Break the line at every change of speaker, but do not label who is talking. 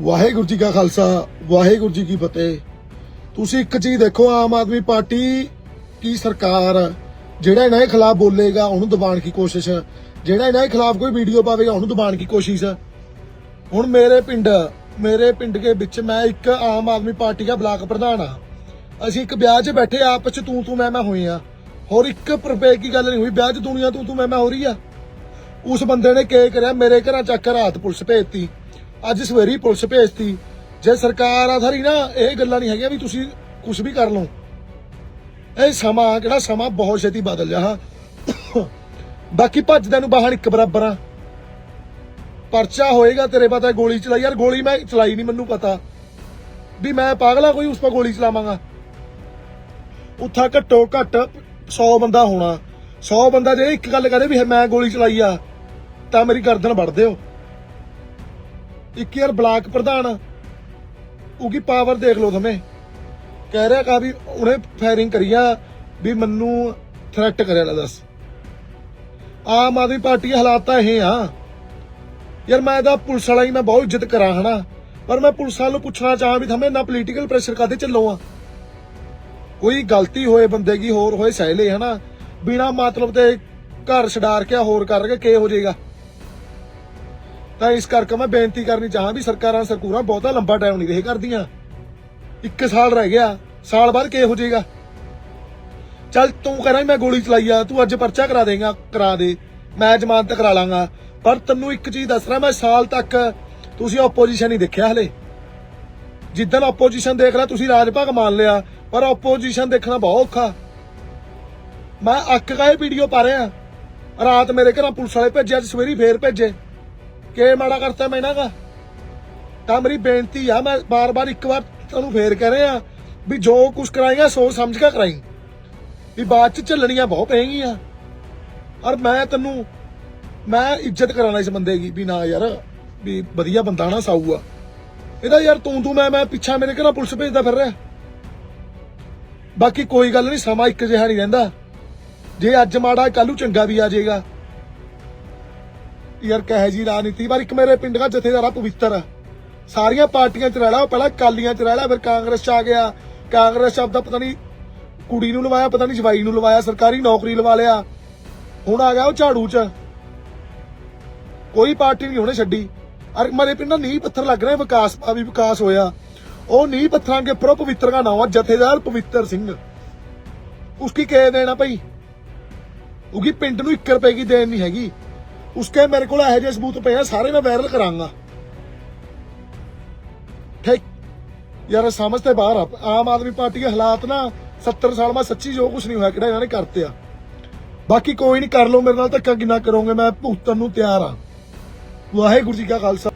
ਵਾਹਿਗੁਰੂ ਜੀ ਕਾ ਖਾਲਸਾ, ਵਾਹਿਗੁਰੂ ਜੀ ਕੀ ਫਤਿਹ। ਤੁਸੀਂ ਇੱਕ ਚੀਜ਼ ਦੇਖੋ, ਆਮ ਆਦਮੀ ਪਾਰਟੀ ਕੀ ਸਰਕਾਰ, ਜਿਹੜਾ ਇਹਨਾਂ ਦੇ ਖਿਲਾਫ ਬੋਲੇਗਾ, ਉਹਨੂੰ ਦਬਾਉਣ ਦੀ ਕੋਸ਼ਿਸ਼। ਜਿਹੜਾ ਇਹਨਾਂ ਦੇ ਖਿਲਾਫ ਕੋਈ ਵੀਡੀਓ ਪਾਵੇਗਾ, ਉਹਨੂੰ ਦਬਾਉਣ ਦੀ ਕੋਸ਼ਿਸ਼। ਹੁਣ ਮੇਰੇ ਪਿੰਡ ਮੇਰੇ ਪਿੰਡ ਦੇ ਵਿੱਚ ਮੈਂ ਇੱਕ ਆਮ ਆਦਮੀ ਪਾਰਟੀ ਦਾ ਬਲਾਕ ਪ੍ਰਧਾਨ ਆ ਅਸੀਂ ਇੱਕ ਵਿਆਹ 'ਚ ਬੈਠੇ ਆਪਸ 'ਚ ਤੂੰ ਤੂੰ ਮੈਂ ਮੈਂ ਹੋਏ ਆ ਹੋਰ ਇੱਕ ਰੁਪਏ ਕੀ ਗੱਲ ਨਹੀਂ ਹੋਈ, ਵਿਆਹ 'ਚ ਦੁਨੀਆ ਤੂੰ ਤੂੰ ਮੈਂ ਮੈਂ ਹੋ ਰਹੀ ਆ। ਉਸ ਬੰਦੇ ਨੇ ਕੀ ਕਰਿਆ? ਮੇਰੇ ਘਰਾਂ ਚੱਕ ਰਾਤ ਪੁਲਿਸ ਭੇਜਤੀ। ਅੱਜ ਸਵੇਰੀ ਪੁਲਿਸ ਭੇਜਤੀ। ਜੇ ਸਰਕਾਰ ਆ ਸਾਰੀ ਨਾ, ਇਹ ਗੱਲਾਂ ਨਹੀਂ ਹੈਗੀਆਂ ਵੀ ਤੁਸੀਂ ਕੁਝ ਵੀ ਕਰ ਲਓ। ਇਹ ਸਮਾਂ, ਕਿਹੜਾ ਸਮਾਂ, ਬਹੁਤ ਛੇਤੀ ਬਦਲ ਜਾ ਬਾਕੀ ਭੱਜਦਿਆਂ ਨੂੰ ਬਾਹਰ ਇੱਕ ਬਰਾਬਰ ਆ। ਪਰਚਾ ਹੋਏਗਾ ਤੇਰੇ ਪਤਾ ਗੋਲੀ ਚਲਾਈ। ਯਾਰ ਗੋਲੀ ਮੈਂ ਚਲਾਈ ਨਹੀਂ, ਮੈਨੂੰ ਪਤਾ। ਵੀ ਮੈਂ ਪਾਗਲਾ ਕੋਈ, ਉਸ ਪਰ ਗੋਲੀ ਚਲਾਵਾਂਗਾ। ਉੱਥਾ ਘੱਟੋ ਘੱਟ 100 ਬੰਦਾ ਹੋਣਾ। 100 ਬੰਦਾ ਜੇ ਇੱਕ ਗੱਲ ਕਰੇ ਵੀ ਮੈਂ ਗੋਲੀ ਚਲਾਈ ਆ, ਤਾਂ ਮੇਰੀ ਗਰਦਨ ਵੱਢ ਦਿਓ। ਇੱਕ ਯਾਰ ਬਲਾਕ ਪ੍ਰਧਾਨ ਉਹਦੀ ਪਾਵਰ ਦੇਖ ਲਓ ਤੁਮੇ ਕਹਿ ਰਿਹਾ ਕਾ ਵੀ ਉਹਨੇ ਫਾਇਰਿੰਗ ਕਰੀ ਵੀ ਮੈਨੂੰ ਥ੍ਰੈਟ ਕਰਿਆ ਲੈ ਦੱਸ। ਆਮ ਆਦਮੀ ਪਾਰਟੀ ਹਾਲਾਤ ਤਾਂ ਇਹ ਆ। ਯਾਰ ਮੈਂ ਤਾਂ ਪੁਲਿਸ ਵਾਲਾ ਹੀ ਮੈਂ ਬਹੁਤ ਇੱਜ਼ਤ ਕਰਾਂ ਹਨਾ। ਪਰ ਮੈਂ ਪੁਲਿਸ ਵਾਲ ਨੂੰ ਪੁੱਛਣਾ ਚਾਹਾਂ ਵੀ ਥਮੇ ਨਾ ਪੋਲੀਟੀਕਲ ਪ੍ਰੈਸ਼ਰ ਕਾਦੇ ਚੱਲੋ ਆ? ਕੋਈ ਗਲਤੀ ਹੋਏ ਬੰਦੇ ਕੀ ਹੋਰ ਹੋਏ ਸਹਿਲੇ ਹਨਾ। ਬਿਨਾ ਮਤਲਬ ਤੇ ਘਰ ਛਡਾਰ ਕੇ ਹੋਰ ਕਰਕੇ ਕੀ ਹੋ ਜਾਏਗਾ ਤਾਂ ਇਸ ਕਰਕੇ ਮੈਂ ਬੇਨਤੀ ਕਰਨੀ ਚਾਹਾਂ ਵੀ ਸਰਕਾਰਾਂ ਸਰਕੂਰਾਂ ਬਹੁਤਾ ਲੰਬਾ ਟਾਈਮ ਨਹੀਂ ਰਹੇ ਕਰਦੀਆਂ। ਇੱਕ ਸਾਲ ਰਹਿ ਗਿਆ, ਸਾਲ ਬਾਅਦ ਕੀ ਹੋ ਜਾਏਗਾ ਚੱਲ ਤੂੰ ਕਰਾਂ ਮੈਂ ਗੋਲੀ ਚਲਾਈ ਆ, ਤੂੰ ਅੱਜ ਪਰਚਾ ਕਰਾ ਦੇਗਾ, ਕਰਾ ਦੇ। ਮੈਂ ਜ਼ਮਾਨਤ ਕਰਾ ਲਾਂਗਾ। ਪਰ ਤੈਨੂੰ ਇੱਕ ਚੀਜ਼ ਦੱਸ ਰਿਹਾ, ਮੈਂ ਸਾਲ ਤੱਕ ਤੁਸੀਂ ਆਪੋਜੀਸ਼ਨ ਨਹੀਂ ਦੇਖਿਆ ਹਲੇ। ਜਿੱਦਣ ਆਪੋਜੀਸ਼ਨ ਦੇਖ ਲਿਆ, ਤੁਸੀਂ ਰਾਜ ਭਾਗ ਮੰਨ ਲਿਆ, ਪਰ ਆਪੋਜੀਸ਼ਨ ਦੇਖਣਾ ਬਹੁਤ ਔਖਾ। ਮੈਂ ਅੱਕ ਗਏ ਵੀਡੀਓ ਪਾ ਰਿਹਾ? ਰਾਤ ਮੇਰੇ ਘਰਾਂ ਪੁਲਿਸ ਵਾਲੇ ਭੇਜੇ, ਅੱਜ ਸਵੇਰੀ ਫੇਰ ਭੇਜੇ। ਕਿ ਮਾੜਾ ਕਰਤਾ ਮੈਂ ਇਹਨਾਂ ਦਾ। ਤਾਂ ਮੇਰੀ ਬੇਨਤੀ ਆ, ਮੈਂ ਬਾਰ-ਬਾਰ ਇੱਕ ਵਾਰ ਤੁਹਾਨੂੰ ਫੇਰ ਕਹਿ ਰਿਹਾ ਵੀ ਜੋ ਕੁਝ ਕਰਾਈਆਂ, ਸੋਚ ਸਮਝ ਕੇ ਕਰਾਈ। ਵੀ ਬਾਅਦ ਚ ਝੱਲਣੀਆਂ ਬਹੁਤ ਪੈਣਗੀਆਂ ਔਰ ਮੈਂ ਤੈਨੂੰ, ਮੈਂ ਇੱਜ਼ਤ ਕਰਾਣਾ ਇਸ ਬੰਦੇ ਦੀ ਵੀ ਨਾ ਯਾਰ, ਵੀ ਵਧੀਆ ਬੰਦਾ ਨਾ ਸਾਊ ਆ। ਇਹਦਾ ਯਾਰ ਤੂੰ ਤੂੰ ਮੈਂ ਮੈਂ ਪਿੱਛਾ ਮੇਰੇ ਘਰਾਂ ਪੁਲਿਸ ਭੇਜਦਾ ਫਿਰ ਰਿਹਾ। ਬਾਕੀ ਕੋਈ ਗੱਲ ਨਹੀਂ, ਸਮਾਂ ਇੱਕ ਜਿਹਾ ਨਹੀਂ ਰਹਿੰਦਾ। ਜੇ ਅੱਜ ਮਾੜਾ ਕੱਲੂ ਚੰਗਾ ਵੀ ਆ ਜਾਏਗਾ। ਯਾਰ ਕਹੇ ਜੀ ਰਾਜਨੀਤੀ ਪਰ ਇੱਕ ਮੇਰੇ ਪਿੰਡ ਦਾ ਜਥੇਦਾਰ ਪਵਿੱਤਰ ਸਾਰੀਆਂ ਪਾਰਟੀਆਂ ਚ ਰਹਿ ਲਾ ਪਹਿਲਾਂ ਕਾਲੀਆਂ ਚ ਰਹਿਲਾ ਫਿਰ ਕਾਂਗਰਸ ਚ ਆ ਗਿਆ। ਕਾਂਗਰਸ ਸ਼ਬਦ ਪਤਾ ਨਹੀਂ ਕੁੜੀ ਨੂੰ ਲਵਾਇਆ, ਪਤਾ ਨਹੀਂ ਜਵਾਈ ਨੂੰ ਲਵਾਇਆ, ਸਰਕਾਰੀ ਨੌਕਰੀ ਲਵਾ ਲਿਆ। ਹੁਣ ਆ ਗਿਆ ਉਹ ਝਾੜੂ ਚ। ਕੋਈ ਪਾਰਟੀ ਨਹੀਂ ਉਹਨੇ ਛੱਡੀ। ਅਰ ਮੇਰੇ ਪਿੰਡ ਨੀਂਹ ਪੱਥਰ ਲੱਗ ਰਿਹਾ, ਵਿਕਾਸ ਆ ਵੀ ਵਿਕਾਸ ਹੋਇਆ। ਉਹ ਨੀਂਹ ਪੱਥਰਾਂ ਕੇ ਉੱਪਰ ਪਵਿੱਤਰ ਦਾ ਨਾਮ ਆ, ਜਥੇਦਾਰ ਪਵਿੱਤਰ ਸਿੰਘ। ਉਸकी ਕਹਿ ਦੇਣਾ ਭਾਈ? ਉਗੀ ਪਿੰਡ ਨੂੰ 1 ਰੁਪਏ ਦੀ ਦੇਣ ਨਹੀਂ ਹੈਗੀ। ਉਸਕੇ ਮੇਰੇ ਕੋਲ ਇਹੋ ਜਿਹੇ ਸਬੂਤ ਪਏ ਆ, ਸਾਰੇ ਮੈਂ ਵਾਇਰਲ ਕਰਾਂਗਾ। ਠੀਕ। ਯਾਰ, ਸਮਝ ਤੇ ਬਾਹਰ ਆ। ਆਮ ਆਦਮੀ ਪਾਰਟੀ ਦੇ ਹਾਲਾਤ ਨਾ 70 ਸਾਲ ਬਾਅਦ ਸੱਚੀ ਜੋ ਕੁਝ ਨਹੀਂ ਹੋਇਆ, ਕਿਹੜਾ ਇਹਨਾਂ ਨੇ ਕਰਤੇ ਆ। ਬਾਕੀ ਕੋਈ ਨਹੀਂ, ਕਰ ਲਓ ਮੇਰੇ ਨਾਲ ਧੱਕਾ ਕਿੰਨਾ ਕਰੋਗੇ, ਮੈਂ ਭੁਗਤਣ ਨੂੰ ਤਿਆਰ ਆ। ਵਾਹਿਗੁਰੂ ਜੀ ਕਾ ਖਾਲਸਾ।